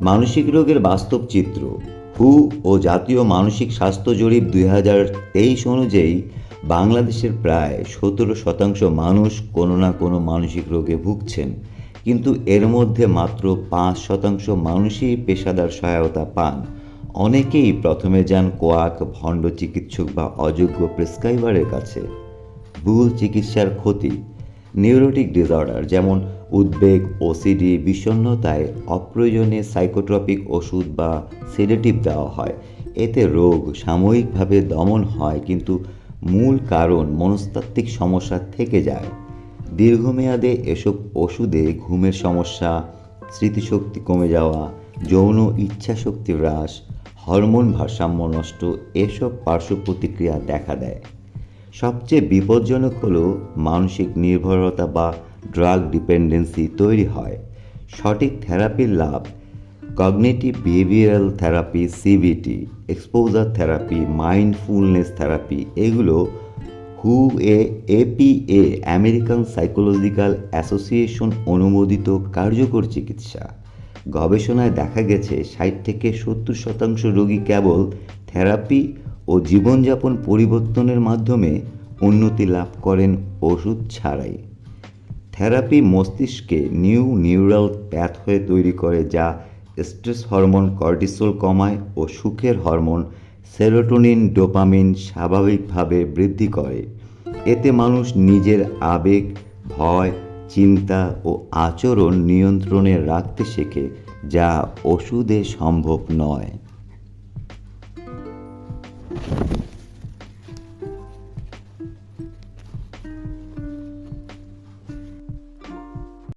মানসিক রোগের বাস্তব চিত্র। হু ও জাতীয় মানসিক স্বাস্থ্য জরিপ দুই হাজার তেইশ অনুযায়ী বাংলাদেশের প্রায় সতেরো শতাংশ মানুষ কোনো না কোনো মানসিক রোগে ভুগছেন। কিন্তু এর মধ্যে মাত্র পাঁচ শতাংশ মানুষই পেশাদার সহায়তা পান। অনেকেই প্রথমে যান কোয়াক, ভণ্ড চিকিৎসক বা অযোগ্য প্রেসক্রাইবারের কাছে। ভুল চিকিৎসার ক্ষতি নিউরোটিক ডিসঅর্ডার যেমন উদ্বেগ ওসিডি বিষণ্ণতায় অপ্রয়োজনে সাইকোট্রপিক ওষুধ বা সেডেটিভ দেওয়া হয়। এতে রোগ সাময়িকভাবে দমন হয়, কিন্তু মূল কারণ মনস্তাত্ত্বিক সমস্যা থেকে যায়। দীর্ঘমেয়াদে এসব ওষুধে ঘুমের সমস্যা, স্মৃতিশক্তি কমে যাওয়া, যৌন ইচ্ছাশক্তি হ্রাস, হরমোন ভারসাম্য নষ্ট, এসব পার্শ্ব প্রতিক্রিয়া দেখা দেয়। সবচেয়ে বিপজ্জনক হলো মানসিক নির্ভরতা বা ড্রাগ ডিপেন্ডেন্সি তৈরি হয়। সঠিক থেরাপির লাভ cognitive behavioural therapy CBT exposure therapy mindfulness therapy এগুলো হু এ এপিএ আমেরিকান সাইকোলজিক্যাল অ্যাসোসিয়েশন অনুমোদিত কার্যকর চিকিৎসা। গবেষণায় দেখা গেছে, ষাট থেকে সত্তর শতাংশ রোগী কেবল থেরাপি ও জীবনযাপন পরিবর্তনের মাধ্যমে উন্নতি লাভ করেন ওষুধ ছাড়াই। থেরাপি মস্তিষ্কে নিউ নিউরাল প্যাথওয়ে তৈরি করে যা স্ট্রেস হরমোন কর্টিসল কমায় ও সুখের হরমোন সেরোটোনিন, ডোপামিন স্বাভাবিকভাবে বৃদ্ধি করে। এতে মানুষ নিজের আবেগ, ভয়, চিন্তা ও আচরণ নিয়ন্ত্রণে রাখতে শেখে, যা ওষুধে সম্ভব নয়।